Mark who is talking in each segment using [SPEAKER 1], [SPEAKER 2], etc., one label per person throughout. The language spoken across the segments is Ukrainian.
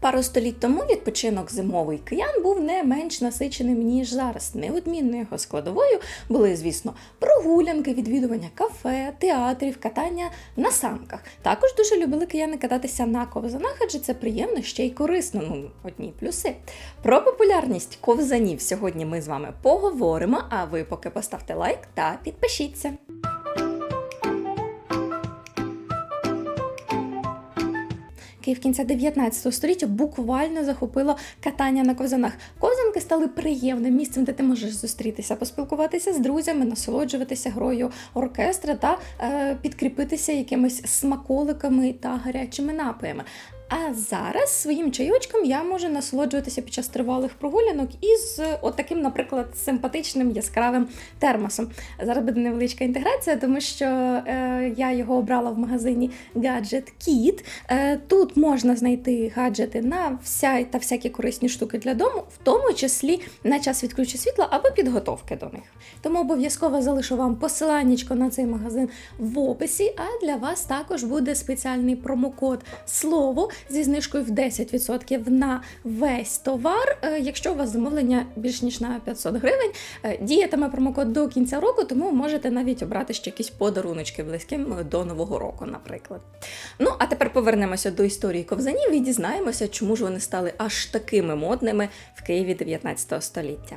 [SPEAKER 1] Пару століть тому відпочинок зимовий киян був не менш насиченим, ніж зараз. Неодмінною його складовою були, звісно, прогулянки, відвідування кафе, театрів, катання на санках. Також дуже любили кияни кататися на ковзанах, адже це приємно ще й корисно. Ну, одні плюси. Про популярність ковзанів сьогодні ми з вами поговоримо. А ви поки поставте лайк та підпишіться. Київ кінця 19 століття буквально захопило катання на козанах. Козанки стали приємним місцем, де ти можеш зустрітися, поспілкуватися з друзями, насолоджуватися грою оркестра та е, підкріпитися якимись смаколиками та гарячими напоями. А зараз своїм чайочком я можу насолоджуватися під час тривалих прогулянок із отаким, наприклад, симпатичним яскравим термосом. Зараз буде невеличка інтеграція, тому що е, я його обрала в магазині Gadget Kit. Е, тут можна знайти гаджети на вся та всякі корисні штуки для дому, в тому числі на час відключення світла або підготовки до них. Тому обов'язково залишу вам посиланнячко на цей магазин в описі. А для вас також буде спеціальний промокод слово зі знижкою в 10% на весь товар. Е, Якщо у вас замовлення більш ніж на 500 гривень, Е, діятиме промокод до кінця року, тому можете навіть обрати ще якісь подаруночки близьким е, до нового року, наприклад. Ну а тепер повернемося до історії ковзанів і дізнаємося, чому ж вони стали аж такими модними в Києві 19 століття.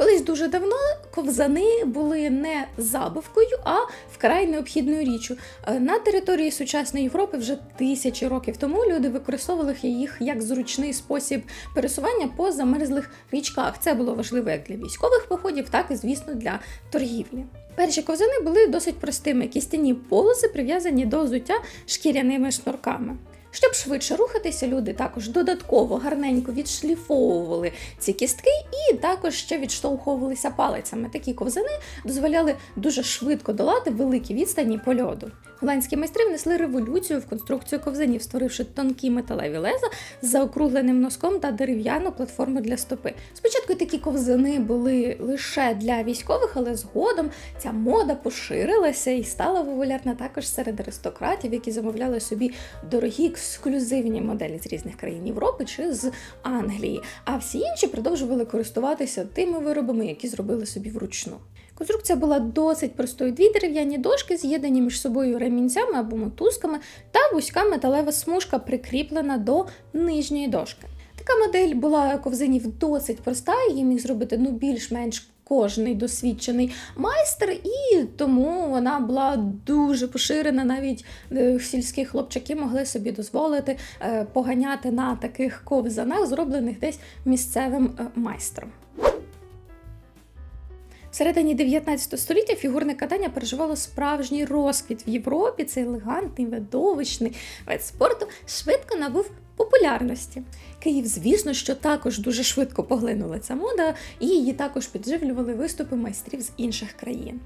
[SPEAKER 1] Колись дуже давно ковзани були не забавкою, а вкрай необхідною річчю. Е, На території сучасної Європи вже тисячі років тому люди використовували їх як зручний спосіб пересування по замерзлих річках. Це було важливо як для військових походів, так і, звісно, для торгівлі. Перші ковзани були досить простими: кістяні полоси прив'язані до взуття шкіряними шнурками. Щоб швидше рухатися, люди також додатково гарненько відшліфовували ці кістки і також ще відштовховувалися палицями. Такі ковзани дозволяли дуже швидко долати великі відстані по льоду. Голландські майстри внесли революцію в конструкцію ковзанів, створивши тонкі металеві леза з заокругленим носком та дерев'яну платформу для стопи. Спочатку такі ковзани були лише для військових, але згодом ця мода поширилася і стала популярна також серед аристократів, які замовляли собі дорогі ексклюзивні моделі з різних країн Європи чи з Англії. А всі інші продовжували користуватися тими виробами, які зробили собі вручну. Конструкція була досить простою. Дві дерев'яні дошки, з'єднані між собою ремінцями або мотузками, та вузька металева смужка прикріплена до нижньої дошки. Така модель була ковзанів досить проста, її міг зробити ну більш-менш кожний досвідчений майстер, і тому вона була дуже поширена. Навіть е, сільські хлопчаки могли собі дозволити е, поганяти на таких ковзанах, зроблених десь місцевим е, майстром. В середині 19 століття фігурне катання переживало справжній розквіт в Європі. Цей елегантний, видовищний вид спорту швидко набув популярності. Київ, звісно, що також дуже швидко поглинула ця мода, і її також підживлювали виступи майстрів з інших країн.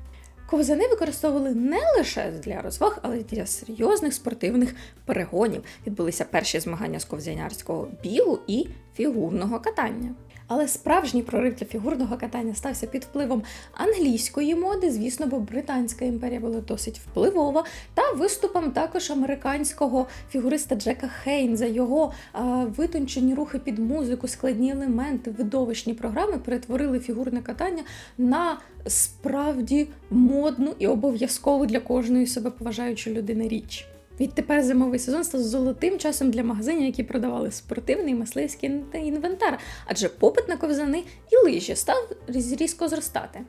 [SPEAKER 1] Ковзани використовували не лише для розваг, але й для серйозних спортивних перегонів. Відбулися перші змагання з ковзанярського бігу і фігурного катання. Але справжній прорив для фігурного катання стався під впливом англійської моди, звісно, бо Британська імперія була досить впливова, та виступом також американського фігуриста Джека Хейнза. Його е, витончені рухи під музику, складні елементи, видовищні програми перетворили фігурне катання на справді модну і обов'язкову для кожної себе поважаючої людини річ. Відтепер зимовий сезон став золотим часом для магазинів, які продавали спортивний мисливський інвентар, адже попит на ковзани і лижі став різ- різко зростати.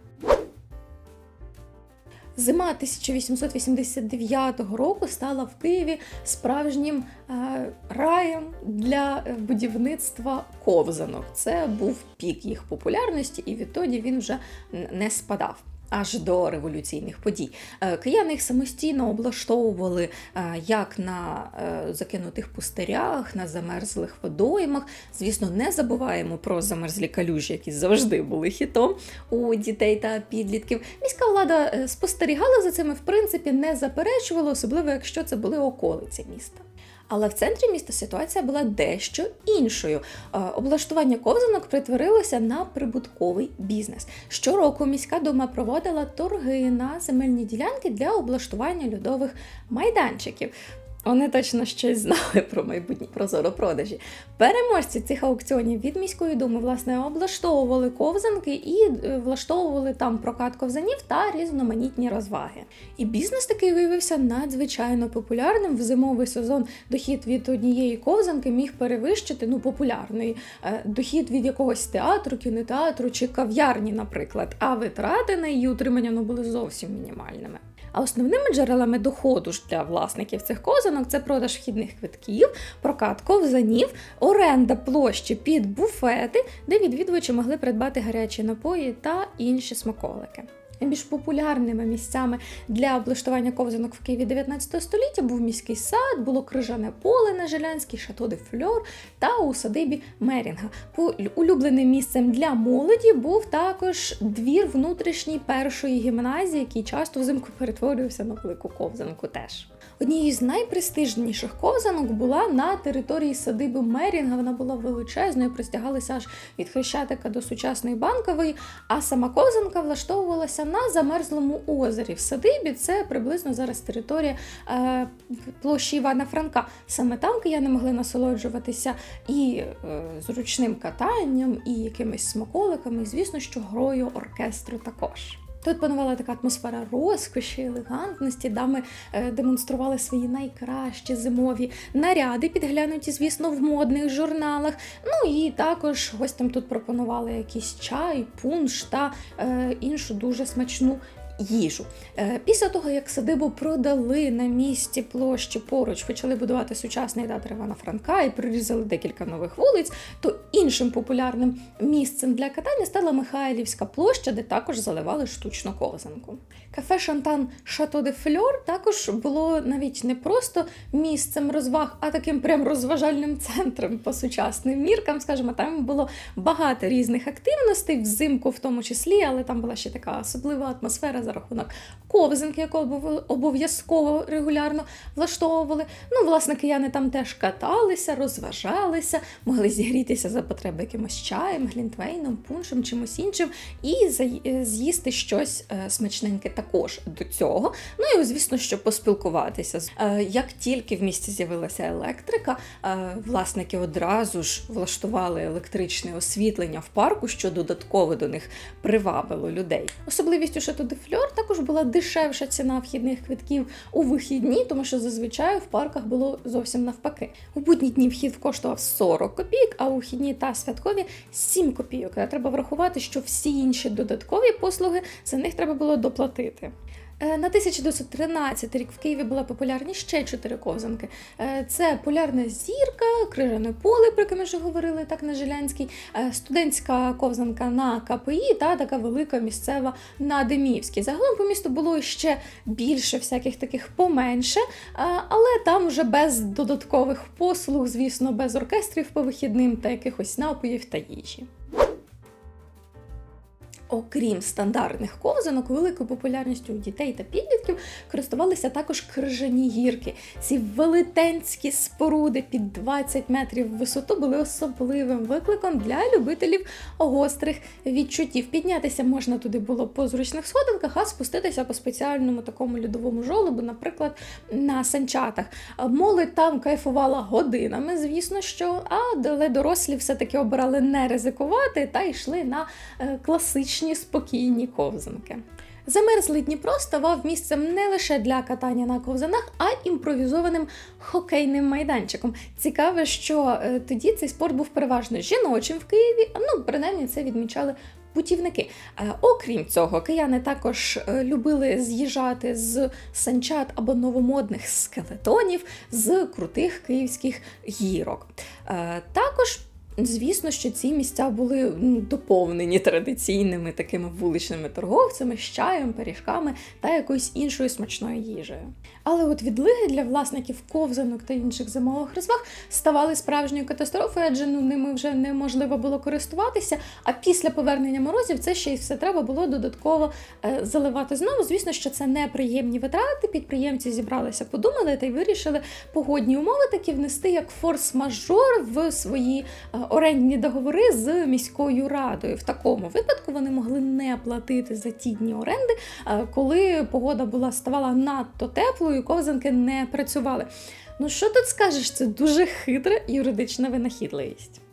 [SPEAKER 1] Зима 1889 року стала в Києві справжнім е, раєм для е, будівництва ковзанок. Це був пік їх популярності, і відтоді він вже не спадав. Аж до революційних подій. Е, Кияни їх самостійно облаштовували е, як на е, закинутих пустирях, на замерзлих водоймах. Звісно, не забуваємо про замерзлі калюжі, які завжди були хітом у дітей та підлітків. Міська влада спостерігала за цими, в принципі, не заперечувала, особливо якщо це були околиці міста. Але в центрі міста ситуація була дещо іншою. Е, Облаштування ковзанок притворилося на прибутковий бізнес. Щороку міська дума проводила торги на земельні ділянки для облаштування льодових майданчиків. Вони точно щось знали про майбутні прозоропродажі. Переможці цих аукціонів від міської думи власне облаштовували ковзанки і е, влаштовували там прокат ковзанів та різноманітні розваги. І бізнес такий виявився надзвичайно популярним. В зимовий сезон дохід від однієї ковзанки міг перевищити ну популярний е, дохід від якогось театру, кінотеатру чи кав'ярні, наприклад. А витрати на її утримання ну, були зовсім мінімальними. А основними джерелами доходу ж для власників цих ковзанок це продаж вхідних квитків, прокат ковзанів, оренда площі під буфети, де відвідувачі могли придбати гарячі напої та інші смаколики. Найбільш популярними місцями для облаштування ковзанок в Києві 19 століття був міський сад, було крижане поле на Жилянській, Шато де Фльор та у садибі Мерінга. Улюбленим місцем для молоді був також двір внутрішній першої гімназії, який часто взимку перетворювався на велику ковзанку теж. Однією з найпрестижніших ковзанок була на території садиби Мерінга. Вона була величезною, простягалася аж від Хрещатика до сучасної банкової. А сама ковзанка влаштовувалася на замерзлому озері. В садибі це приблизно зараз територія е, площі Івана Франка. Саме там кияни могли насолоджуватися і е, зручним катанням, і якимись смаколиками, і звісно, що грою оркестру також. Тут панувала така атмосфера розкоші, елегантності, дами е, демонстрували свої найкращі зимові наряди, підглянуті, звісно, в модних журналах. Ну і також гостям тут пропонували якийсь чай, пунш та е, іншу дуже смачну. Їжу Е, після того, як садибу продали на місці площі поруч, почали будувати сучасний театр Івана Франка і прирізали декілька нових вулиць, то іншим популярним місцем для катання стала Михайлівська площа, де також заливали штучну ковзанку. Кафе Шантан Шато де Фльор також було навіть не просто місцем розваг, а таким прям розважальним центром по сучасним міркам. Скажімо, там було багато різних активностей, взимку в тому числі, але там була ще така особлива атмосфера за рахунок ковзанки, яку обов'язково регулярно влаштовували. Ну, власне, кияни там теж каталися, розважалися, могли зігрітися за потреби якимось чаєм, глінтвейном, пуншем, чимось іншим, і з'їсти щось е, смачненьке також до цього. Ну і звісно, що поспілкуватися. Е, Як тільки в місті з'явилася електрика, е, власники одразу ж влаштували електричне освітлення в парку, що додатково до них привабило людей. Особливістю Шато де Фльор також була дешевша ціна вхідних квитків у вихідні, тому що зазвичай в парках було зовсім навпаки. У будні дні вхід коштував 40 копійок, а у вхідні та святкові 7 копійок. Треба врахувати, що всі інші додаткові послуги за них треба було доплатити. Е, На 1913 рік в Києві була популярні ще чотири ковзанки. Е, Це полярна зірка, крижане поле, про яке ми вже говорили, так на Жилянській, е, студентська ковзанка на КПІ та така велика місцева на Деміївській. Загалом по місту було ще більше всяких таких поменше, але там вже без додаткових послуг, звісно, без оркестрів по вихідним та якихось напоїв та їжі. Окрім стандартних ковзанок, великою популярністю у дітей та підлітків користувалися також крижані гірки. Ці велетенські споруди під 20 метрів в висоту були особливим викликом для любителів гострих відчуттів. Піднятися можна туди було по зручних сходинках, а спуститися по спеціальному такому льодовому жолобу, наприклад, на санчатах. Молодь там кайфувала годинами, звісно, що, але дорослі все-таки обирали не ризикувати та йшли на е, класичні спокійні ковзанки. Замерзлий Дніпро ставав місцем не лише для катання на ковзанах, а імпровізованим хокейним майданчиком. Цікаво, що е, тоді цей спорт був переважно жіночим в Києві. Ну, принаймні, це відмічали путівники. Е, Окрім цього, кияни також е, любили з'їжджати з санчат або новомодних скелетонів з крутих київських гірок. Також Звісно, що ці місця були ну, доповнені традиційними такими вуличними торговцями з чаєм, пиріжками та якоюсь іншою смачною їжею. Але от відлиги для власників ковзанок та інших зимових розваг ставали справжньою катастрофою, адже ну ними вже неможливо було користуватися. А після повернення морозів це ще й все треба було додатково е, заливати знову. Звісно, що це неприємні витрати. Підприємці зібралися, подумали та й вирішили погодні умови такі внести як форс-мажор в свої е, орендні договори з міською радою. В такому випадку вони могли не платити за ті дні оренди, е, коли погода була ставала надто теплою, ковзанки не працювали. Ну що тут скажеш? Це дуже хитра юридична винахідливість.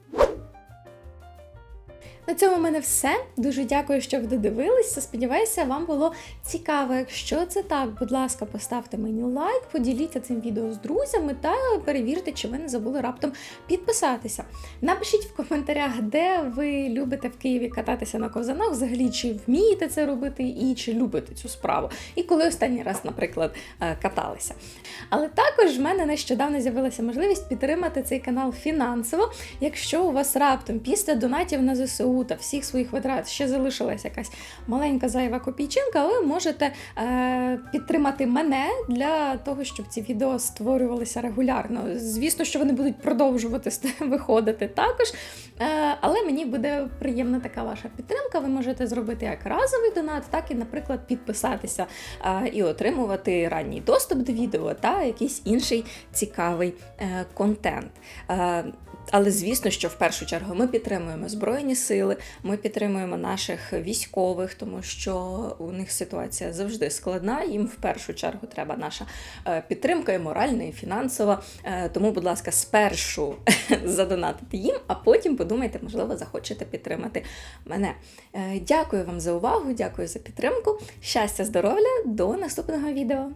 [SPEAKER 1] На цьому в мене все. Дуже дякую, що ви додивилися. Сподіваюся, вам було цікаво. Якщо це так, будь ласка, поставте мені лайк, поділіться цим відео з друзями та перевірте, чи ви не забули раптом підписатися. Напишіть в коментарях, де ви любите в Києві кататися на ковзанах, взагалі чи вмієте це робити і чи любите цю справу. І коли останній раз, наприклад, е, каталися. Але також в мене нещодавно з'явилася можливість підтримати цей канал фінансово. Якщо у вас раптом після донатів на ЗСУ та всіх своїх витрат ще залишилася якась маленька зайва копійчинка, ви можете е, підтримати мене для того, щоб ці відео створювалися регулярно. Звісно, що вони будуть продовжувати виходити також. Е, але мені буде приємна така ваша підтримка. Ви можете зробити як разовий донат, так і, наприклад, підписатися е, і отримувати ранній доступ до відео та якийсь інший цікавий е, контент. Е, але звісно, що в першу чергу ми підтримуємо збройні сили, ми підтримуємо наших військових, тому що у них ситуація завжди складна. Їм в першу чергу треба наша е, підтримка і моральна, і фінансова. Тому, будь ласка, спершу задонатити їм, а потім подумайте, можливо, захочете підтримати мене. Дякую вам за увагу, дякую за підтримку. Щастя, здоров'я, до наступного відео.